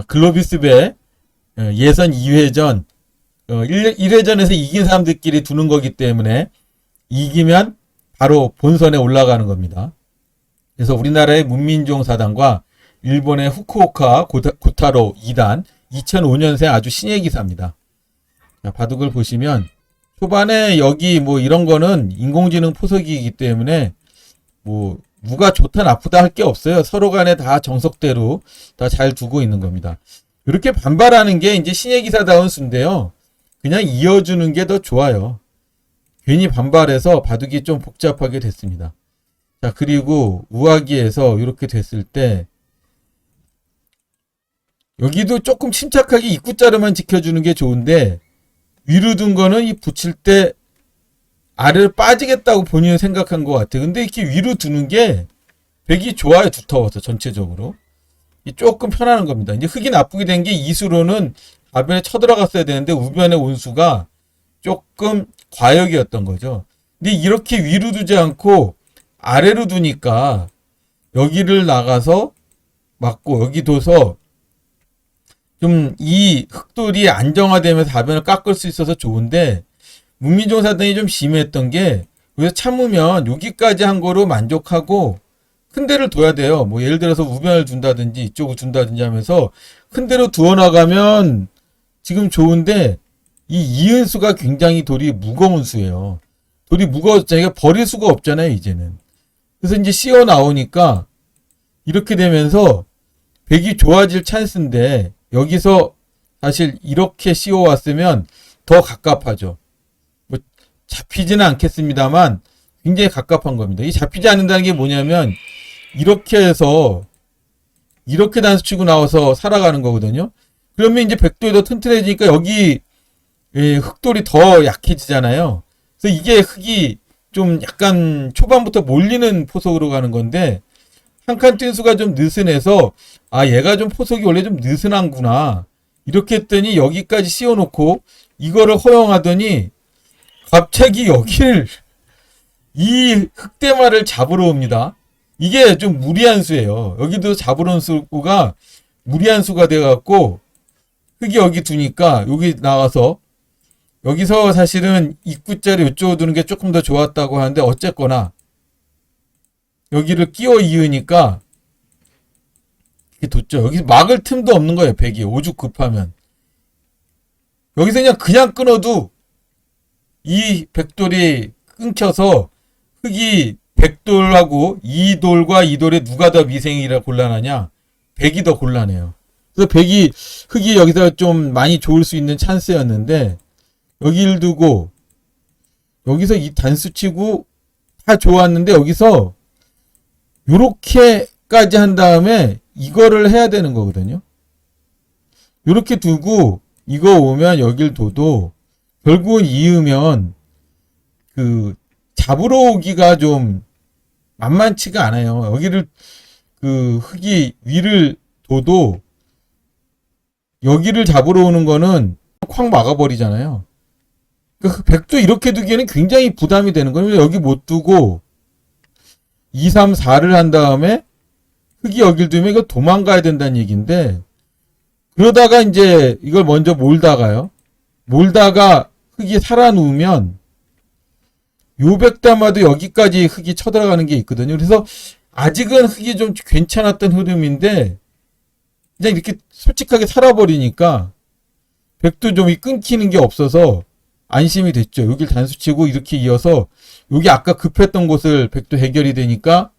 어, 글로비스배 어, 예선 2회전 어, 1, 1회전에서 이긴 사람들끼리 두는 거기 때문에 이기면 바로 본선에 올라가는 겁니다. 그래서 우리나라의 문민종 사단과 일본의 후쿠오카 고타, 고타로 2단 2005년생 아주 신예 기사입니다. 자, 바둑을 보시면 초반에 여기 뭐 이런 거는 인공지능 포석이기 때문에 뭐 누가 좋다 나쁘다 할 게 없어요. 서로 간에 다 정석대로 다 잘 두고 있는 겁니다. 이렇게 반발하는 게 이제 신예 기사다운 수인데요. 그냥 이어주는 게 더 좋아요. 괜히 반발해서 바둑이 좀 복잡하게 됐습니다. 자, 그리고 우아기에서 이렇게 됐을 때 여기도 조금 침착하게 입구자르만 지켜주는 게 좋은데 위로 둔 거는 이 붙일 때 아래로 빠지겠다고 본인은 생각한 것 같아. 근데 이렇게 위로 두는 게 백이 좋아요. 두터워서 전체적으로. 이 조금 편안한 겁니다. 이제 흙이 나쁘게 된 게 이수로는 좌변에 쳐들어갔어야 되는데 우변의 온수가 조금 과역이었던 거죠. 근데 이렇게 위로 두지 않고 아래로 두니까 여기를 나가서 맞고 여기 둬서 좀 이 흑돌이 안정화되면서 좌변을 깎을 수 있어서 좋은데 문민종 사단이 좀 심했던 게 여기서 참으면 여기까지 한 거로 만족하고 큰 데를 둬야 돼요. 뭐 예를 들어서 우변을 둔다든지 이쪽을 둔다든지 하면서 큰 데로 두어 나가면 지금 좋은데 이 이은수가 굉장히 돌이 무거운 수예요. 돌이 무거워졌자니까 버릴 수가 없잖아요, 이제는. 그래서 이제 씌워 나오니까 이렇게 되면서 백이 좋아질 찬스인데 여기서 사실 이렇게 씌워 왔으면 더 갑갑하죠. 뭐 잡히지는 않겠습니다만 굉장히 갑갑한 겁니다. 이 잡히지 않는다는 게 뭐냐면 이렇게 해서 이렇게 단수 치고 나와서 살아가는 거거든요. 그러면 이제 백돌이 더 튼튼해지니까 여기 예, 흑돌이 더 약해지잖아요. 그래서 이게 흑이 좀 약간 초반부터 몰리는 포석으로 가는 건데 한 칸 뛴 수가 좀 느슨해서 아 얘가 좀 포석이 원래 좀 느슨한구나 이렇게 했더니 여기까지 씌워놓고 이거를 허용하더니 갑자기 여기를 이 흑대마를 잡으러 옵니다. 이게 좀 무리한 수예요. 여기도 잡으러 온 수가 무리한 수가 돼갖고 흑이 여기 두니까 여기 나와서 여기서 사실은 입구자리 이쪽으로 두는 게 조금 더 좋았다고 하는데 어쨌거나 여기를 끼워 이으니까 이게 뒀죠. 여기 막을 틈도 없는 거예요. 백이 오죽 급하면 여기서 그냥 그냥 끊어도 이 백돌이 끊겨서 흑이 백돌하고 이돌과 이돌의 누가 더 미생이라 곤란하냐? 백이 더 곤란해요. 그래서 백이 흑이 여기서 좀 많이 좋을 수 있는 찬스였는데 여기를 두고 여기서 이 단수 치고 다 좋았는데 여기서 요렇게까지 한 다음에 이거를 해야 되는 거거든요. 요렇게 두고 이거 오면 여길 둬도 결국은 이으면 그 잡으러 오기가 좀 만만치가 않아요. 여기를 그 흙이 위를 둬도 여기를 잡으러 오는 거는 콱 막아버리잖아요. 그 백도 이렇게 두기에는 굉장히 부담이 되는 거예요. 여기 못 두고 2, 3, 4를 한 다음에 흙이 여길 두면 이거 도망가야 된다는 얘기인데 그러다가 이제 이걸 먼저 몰다가요. 몰다가 흙이 살아누우면 요 백담화도 여기까지 흙이 쳐들어가는 게 있거든요. 그래서 아직은 흙이 좀 괜찮았던 흐름인데 그냥 이렇게 솔직하게 살아버리니까 백도 좀이 끊기는 게 없어서 안심이 됐죠. 여길 단수치고 이렇게 이어서 여기 아까 급했던 곳을 백도 해결이 되니까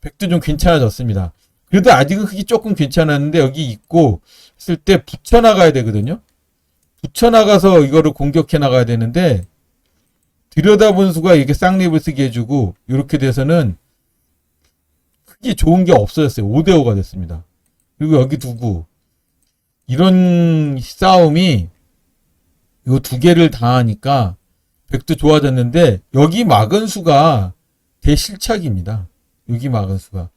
백도 좀 괜찮아졌습니다. 그래도 아직은 흙이 조금 괜찮았는데 여기 있고 했을 때 붙여나가야 되거든요. 붙여나가서 이거를 공격해 나가야 되는데 들여다본 수가 이렇게 쌍립을 쓰게 해주고 이렇게 돼서는 흙이 좋은 게 없어졌어요. 5대5가 됐습니다. 그리고 여기 두고 이런 싸움이 이거 두 개를 당하니까 백도 좋아졌는데 여기 막은 수가 대실착입니다. 여기 막은 수가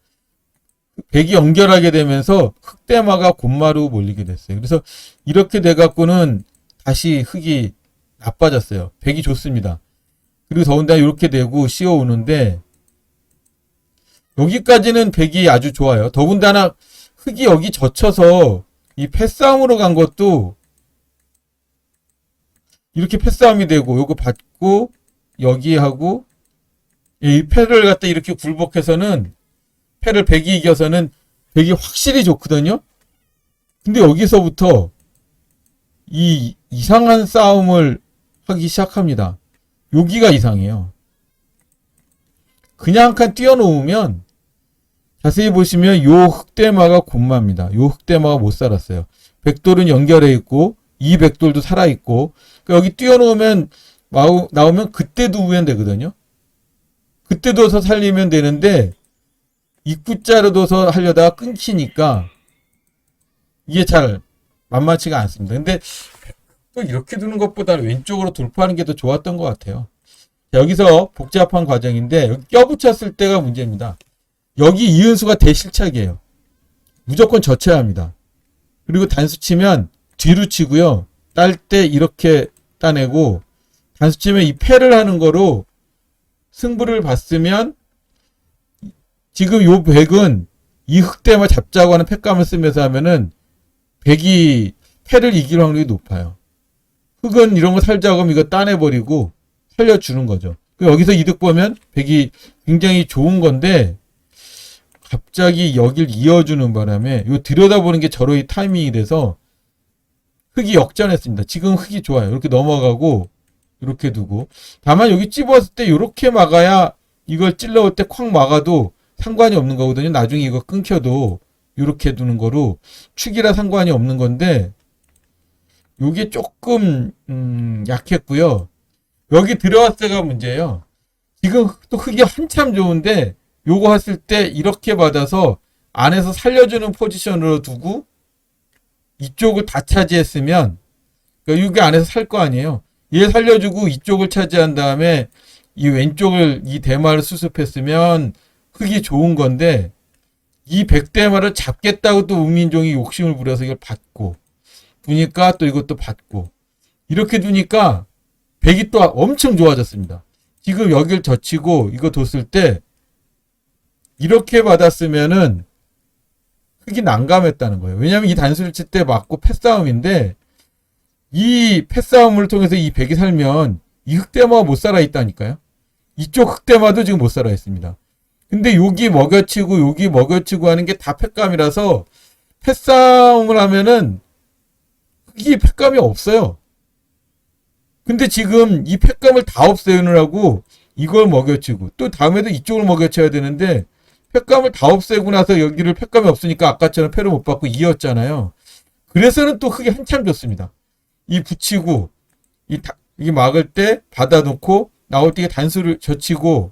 백이 연결하게 되면서 흑대마가 곧마루 몰리게 됐어요. 그래서 이렇게 돼 갖고는 다시 흙이 나빠졌어요. 백이 좋습니다. 그리고 더군다나 이렇게 되고 씌워오는데 여기까지는 백이 아주 좋아요. 더군다나 흙이 여기 젖혀서 이 패싸움으로 간 것도 이렇게 패싸움이 되고 요거 받고 여기 하고 이 패를 갖다 이렇게 굴복해서는 패를 백이 이겨서는 백이 확실히 좋거든요. 근데 여기서부터 이 이상한 싸움을 하기 시작합니다. 여기가 이상해요. 그냥 한 칸 띄워놓으면 자세히 보시면 요 흑대마가 곤마입니다. 요 흑대마가 못 살았어요. 백돌은 연결해 있고 이 백돌도 살아 있고 그러니까 여기 마우- 나오면 그때 두면 되거든요. 그때 둬서 살리면 되는데 입구자로 둬서 하려다가 끊기니까 이게 잘 만만치가 않습니다. 근데 또 이렇게 두는 것보다는 왼쪽으로 돌파하는 게 더 좋았던 것 같아요. 자, 여기서 복잡한 과정인데 여기 껴붙였을 때가 문제입니다. 여기 이은수가 대실착이에요. 무조건 젖혀야 합니다. 그리고 단수 치면 뒤로 치고요. 딸 때 이렇게 따내고 단수 치면 이 패를 하는 거로 승부를 봤으면 지금 요 백은 이 흑대만 잡자고 하는 패감을 쓰면서 하면은 백이 패를 이길 확률이 높아요. 흑은 이런 거 살자고 하면 이거 따내버리고 살려주는 거죠. 그 여기서 이득 보면 백이 굉장히 좋은 건데 갑자기 여길 이어주는 바람에 요 들여다보는 게 저로의 타이밍이 돼서 흑이 역전했습니다. 지금 흑이 좋아요. 이렇게 넘어가고 이렇게 두고 다만 여기 찝었을 때 이렇게 막아야 이걸 찔러올 때 콱 막아도 상관이 없는 거거든요. 나중에 이거 끊겨도 이렇게 두는 거로 축이라 상관이 없는 건데 요게 조금 음, 약했고요. 여기 들어왔을 때가 문제예요. 지금 또 흙이 한참 좋은데 요거 했을 때 이렇게 받아서 안에서 살려주는 포지션으로 두고 이쪽을 다 차지했으면 그러니까 여기 안에서 살 거 아니에요. 얘 살려주고 이쪽을 차지한 다음에 이 왼쪽을 이 대마를 수습했으면 흙이 좋은 건데 이 백대마를 잡겠다고 또 웅민종이 욕심을 부려서 이걸 받고 두니까 또 이것도 받고 이렇게 두니까 백이 또 엄청 좋아졌습니다. 지금 여길 젖히고 이거 뒀을 때 이렇게 받았으면은 흙이 난감했다는 거예요. 왜냐하면 이 단수를 칠 때 맞고 패싸움인데 이 패싸움을 통해서 이 백이 살면 이 흑대마가 못 살아 있다니까요. 이쪽 흑대마도 지금 못 살아 있습니다. 근데 여기 먹여치고 여기 먹여치고 하는 게다 패감이라서 패싸움을 하면은 흑이 패감이 없어요. 근데 지금 이 패감을 다 없애느라고 이걸 먹여치고 또 다음에도 이쪽을 먹여쳐야 되는데 패감을 다 없애고 나서 여기를 패감이 없으니까 아까처럼 패를 못 받고 이었잖아요. 그래서는 또 흙이 한참 좋습니다. 이 붙이고 이 다, 이게 막을 때 받아놓고 나올 때 단수를 젖히고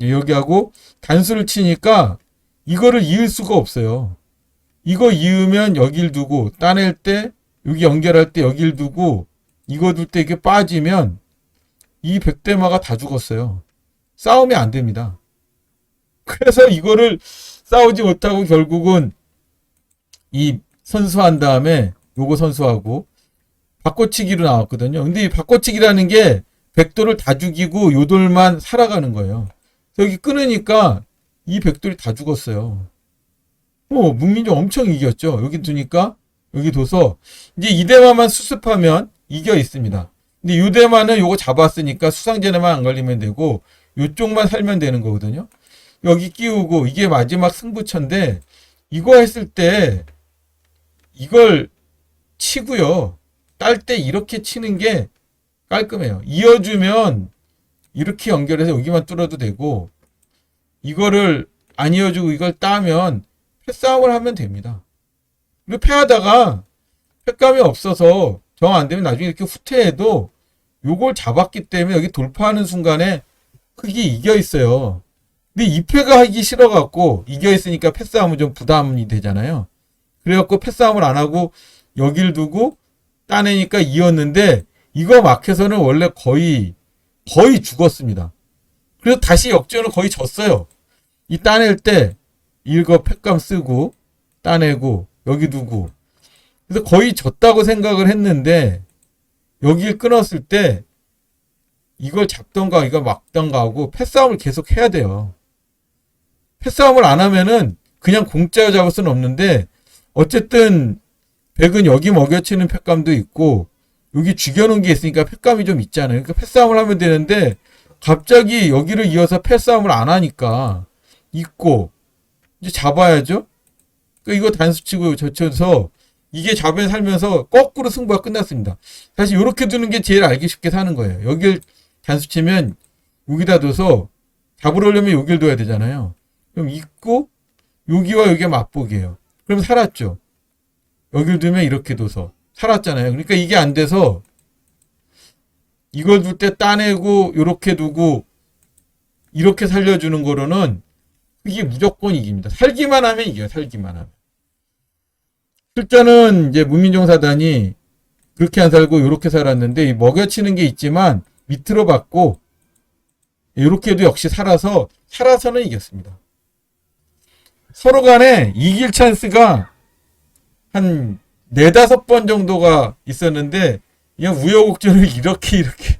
여기 하고 단수를 치니까 이거를 이을 수가 없어요. 이거 이으면 여길 두고 따낼 때 여기 연결할 때 여길 두고 이거 둘 때 이게 빠지면 이 백대마가 다 죽었어요. 싸움이 안 됩니다. 그래서 이거를 싸우지 못하고 결국은 이 선수한 다음에 요거 선수하고 바꿔치기로 나왔거든요. 근데 이 바꿔치기라는 게 백돌을 다 죽이고 요돌만 살아가는 거예요. 여기 끊으니까 이 백돌이 다 죽었어요. 어, 문민정 엄청 이겼죠. 여기 두니까 여기 둬서 이제 이 대마만 수습하면 이겨 있습니다. 근데 이 대마는 요거 잡았으니까 수상제네만 안 걸리면 되고 요쪽만 살면 되는 거거든요. 여기 끼우고 이게 마지막 승부처인데 이거 했을 때 이걸 치고요. 딸 때 이렇게 치는 게 깔끔해요. 이어주면 이렇게 연결해서 여기만 뚫어도 되고 이거를 안 이어주고 이걸 따면 패싸움을 하면 됩니다. 그리고 패하다가 패감이 없어서 정 안 되면 나중에 이렇게 후퇴해도 요걸 잡았기 때문에 여기 돌파하는 순간에 흙이 이겨 있어요. 근데 이 패가 하기 싫어갖고 이겨 있으니까 패싸움은 좀 부담이 되잖아요. 그래갖고 패싸움을 안 하고 여길 두고 따내니까 이었는데 이거 막혀서는 원래 거의 거의 죽었습니다. 그래서 다시 역전을 거의 졌어요. 이 따낼 때 이거 팩감 쓰고 따내고 여기 두고 그래서 거의 졌다고 생각을 했는데 여기를 끊었을 때 이걸 잡던가 이걸 막던가 하고 패싸움을 계속 해야 돼요. 패싸움을 안 하면은 그냥 공짜로 잡을 수는 없는데 어쨌든 백은 여기 먹여치는 팩감도 있고 여기 죽여놓은 게 있으니까 팩감이 좀 있잖아요. 그러니까 패싸움을 하면 되는데 갑자기 여기를 이어서 패싸움을 안 하니까 있고 이제 잡아야죠. 그러니까 이거 단수치고 젖혀서 이게 잡에 살면서 거꾸로 승부가 끝났습니다. 사실 이렇게 두는 게 제일 알기 쉽게 사는 거예요. 여길 단수치면 여기다 둬서 잡으려면 여길 둬야 되잖아요. 그럼 있고 여기와 여기가 맞보기예요. 그럼 살았죠. 여길 두면 이렇게 둬서 살았잖아요. 그러니까 이게 안 돼서 이걸 둘 때 따내고 이렇게 두고 이렇게 살려주는 거로는 이게 무조건 이깁니다. 살기만 하면 이겨요. 살기만 하면. 실전은 이제 문민종 사단이 그렇게 안 살고 이렇게 살았는데 이 먹여치는 게 있지만 밑으로 받고 이렇게도 역시 살아서 살아서는 이겼습니다. 서로 간에 이길 찬스가 한 네다섯 번 정도가 있었는데 그냥 우여곡절을 이렇게 이렇게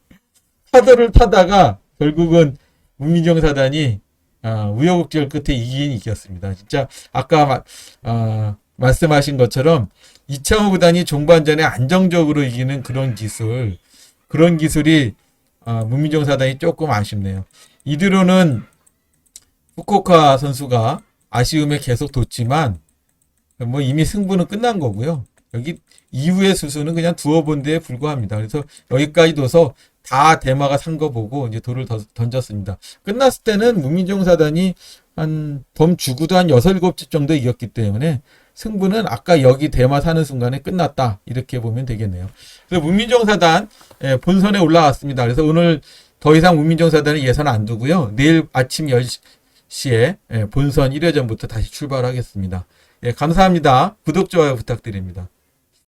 파도를 타다가 결국은 문민정 사단이 아, 우여곡절 끝에 이긴 이겼습니다. 진짜 아까 마- 아, 말씀하신 것처럼 이창호 구단이 종반전에 안정적으로 이기는 그런 기술 그런 기술이 아, 문민정 사단이 조금 아쉽네요. 이대로는 후쿠오카 선수가 아쉬움에 계속 뒀지만 뭐 이미 승부는 끝난 거고요. 여기 이후의 수수는 그냥 두어 본 데에 불과합니다. 그래서 여기까지 둬서 다 대마가 산 거 보고 이제 돌을 더- 던졌습니다. 끝났을 때는 문민정 사단이 한 범 주구도 한 여섯 일곱 집 정도 이겼기 때문에 승부는 아까 여기 대마 사는 순간에 끝났다 이렇게 보면 되겠네요. 그래서 문민정 사단 예, 본선에 올라왔습니다. 그래서 오늘 더 이상 문민정 사단은 예선 안 두고요. 내일 아침 10시에 예, 본선 1회전부터 다시 출발하겠습니다. 예, 감사합니다. 구독, 좋아요 부탁드립니다.